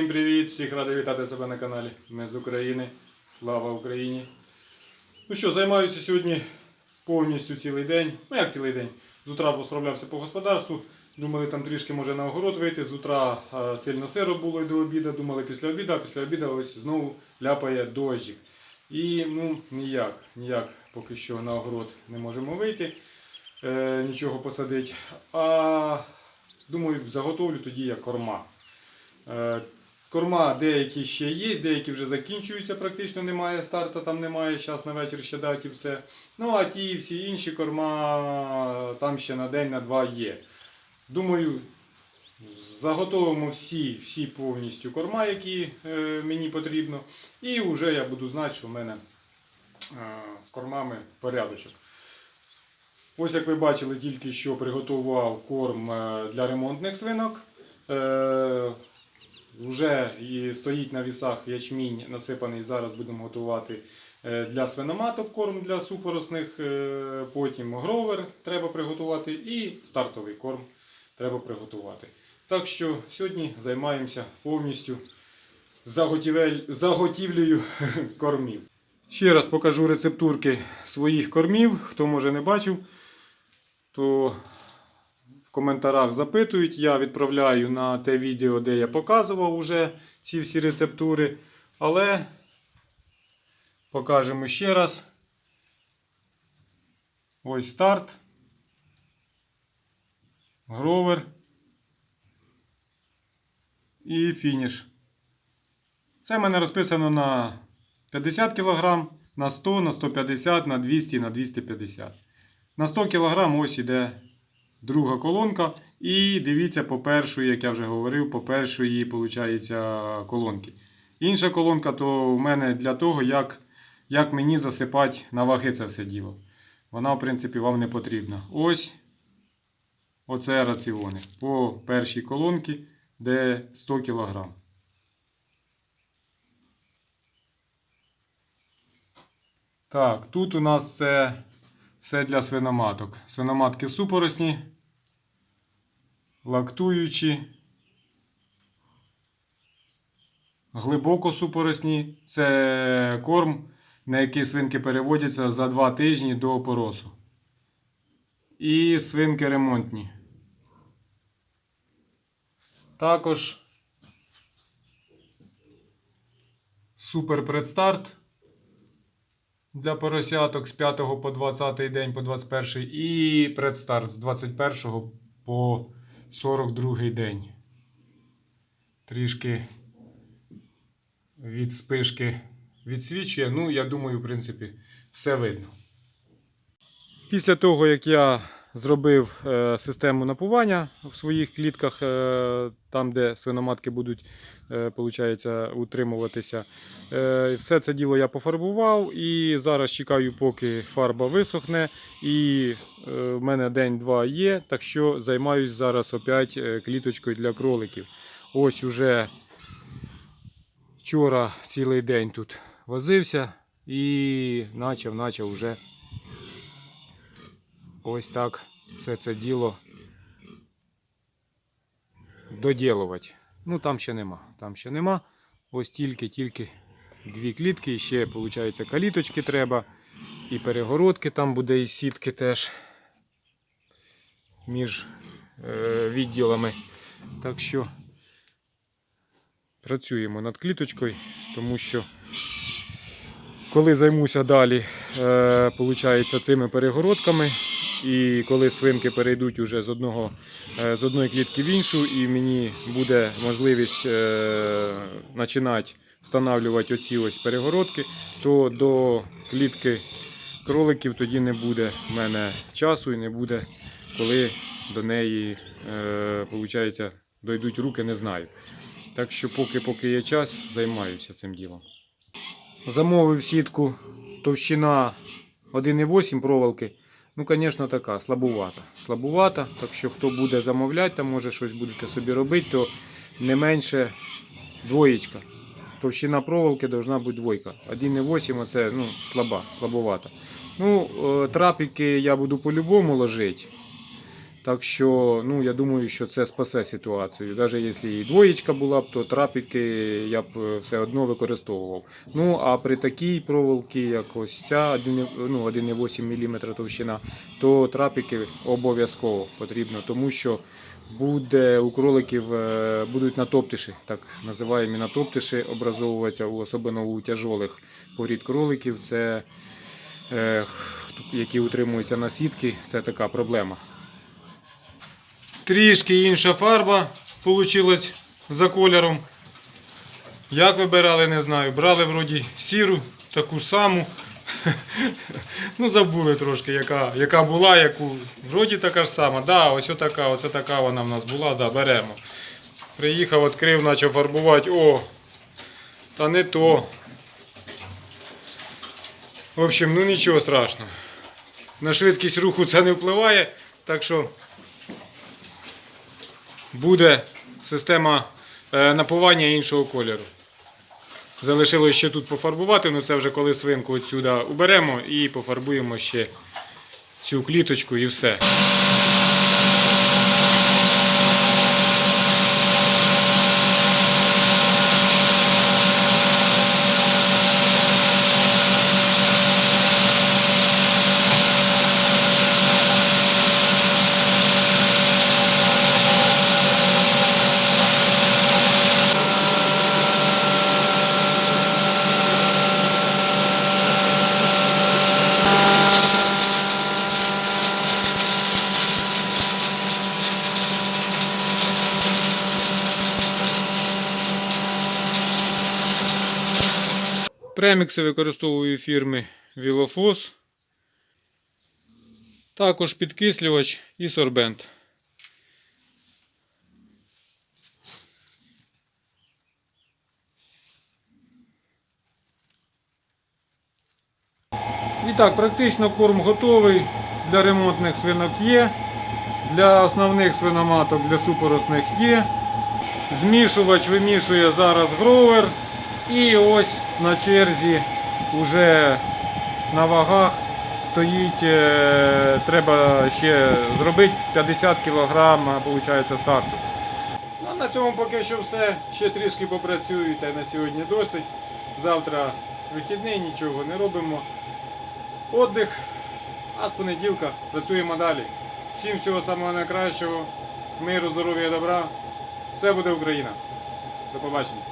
Всім привіт! Всіх радий вітати себе на каналі. Ми з України. Слава Україні! Ну що, займаюся сьогодні повністю цілий день. Ну як цілий день? З утра посправлявся по господарству. Думали там трішки може на огород вийти. З утра е, сильно сиро було і до обіду. Думали після обіду, а після обіду ось знову ляпає дощик. І ну ніяк, ніяк поки що на огород не можемо вийти, е, нічого посадити. А думаю, заготовлю тоді я корма. Корма деякі ще є, деякі вже закінчуються, практично немає старта, там немає, зараз на вечір ще дати і все. Ну а ті всі інші корма там ще на день, на два є. Думаю, заготовимо всі, всі повністю корма, які е, мені потрібно. І вже я буду знати, що в мене е, з кормами порядочок. Ось як ви бачили, тільки що приготував корм е, для ремонтних свинок. Е, вже і стоїть на вісах ячмінь насипаний. Зараз будемо готувати е, для свиноматок корм для супоросних. е, Потім гровер треба приготувати і стартовий корм треба приготувати. Так що сьогодні займаємося повністю заготівлею кормів. Ще раз покажу рецептурки своїх кормів. Хто може не бачив, то в коментарях запитують. Я відправляю на те відео, де я показував уже ці всі рецептури. Але покажемо ще раз. Ось старт. Гровер. І фініш. Це в мене розписано на 50 кг, на 100, на 150, на 200, на 250. На 100 кг ось іде друга колонка. І дивіться по першої, як я вже говорив, по першої виходить, колонки. Інша колонка то в мене для того, як, як мені засипати на ваги це все діло. Вона, в принципі, вам не потрібна. Ось оце раціони. По першій колонці, де 100 кг. Так, тут у нас це все для свиноматок. Свиноматки супоросні, лактуючі, глибоко супоросні. Це корм, на який свинки переводяться за 2 тижні до опоросу. І свинки ремонтні. Також супер предстарт для поросяток з 5 по 20 день по 21 і предстарт з 21 по 42 день. Трішки від спишки відсвічує. Ну, я думаю, в принципі, все видно. Після того, як я зробив е, систему напування в своїх клітках, е, там, де свиноматки будуть е, утримуватися, все це діло я пофарбував і зараз чекаю, поки фарба висохне. І в мене день-два є, так що займаюсь зараз опять кліточкою для кроликів. Ось уже вчора цілий день тут возився і почав, почав вже ось так все це діло доділувати. Ну там ще нема. Там ще нема. Ось тільки-тільки дві клітки, і ще, виходить, каліточки треба. І перегородки там буде, і сітки теж між е, відділами. Так що працюємо над кліточкою, тому що коли займуся далі, е, получається, цими перегородками, і коли свинки перейдуть уже з, одного, е, з одної клітки в іншу, і мені буде можливість е, починати встановлювати оці ось перегородки, то до клітки кроликів тоді не буде в мене часу і не буде, коли до неї е, получається, дойдуть руки, не знаю. Так що, поки, поки є час, займаюся цим ділом. Замовив сітку товщина 1,8 проволоки. Ну, звісно, така слабувата. Слабувата, так що хто буде замовляти, там може щось будете собі робити, то не менше двоєчка. Товщина проволоки повинна бути двойка. 1,8 це ну, слаба, слабовата. Ну, Трапіки трапики я буду по-любому ложити. Так що, ну, я думаю, що це спасе ситуацію. Навіть якщо і двоєчка була б, то трапіки я б е, все одно використовував. Ну, а при такій проволокі, як ось ця, 1, ну, 1,8 мм товщина, то трапіки обов'язково потрібно, тому що буде у кроликів е, будуть натоптиші, так називаємо натоптиші, образовуватися, особливо у тяжолих порід кроликів. Це е, які утримуються на сітки, це така проблема. Трішки інша фарба вийшла за кольором. Як вибирали, не знаю. Брали вроді сіру, таку саму. Ну, забули трошки, яка, яка була, яку. Вроді така ж сама. Да, ось така, оце така вона в нас була, да, беремо. Приїхав, відкрив, почав фарбувати. О! Та не то. В общем, ну нічого страшного. На швидкість руху це не впливає, так що буде система е, напування іншого кольору. Залишилось ще тут пофарбувати, але це вже коли свинку отсюди уберемо і пофарбуємо ще цю кліточку і все. Премікси використовую фірми Вілофос. Також підкислювач і сорбент. І так, практично корм готовий. Для ремонтних свинок є. Для основних свиноматок, для супоросних є. Змішувач вимішує зараз гровер. І ось на черзі вже на вагах стоїть, е, треба ще зробити 50 кг старту. Ну, на цьому поки що все. Ще трішки й на сьогодні досить. Завтра вихідний, нічого не робимо. Отдих, а з понеділка працюємо далі. Всім всього самого найкращого, миру, здоров'я, добра. Все буде Україна. До побачення.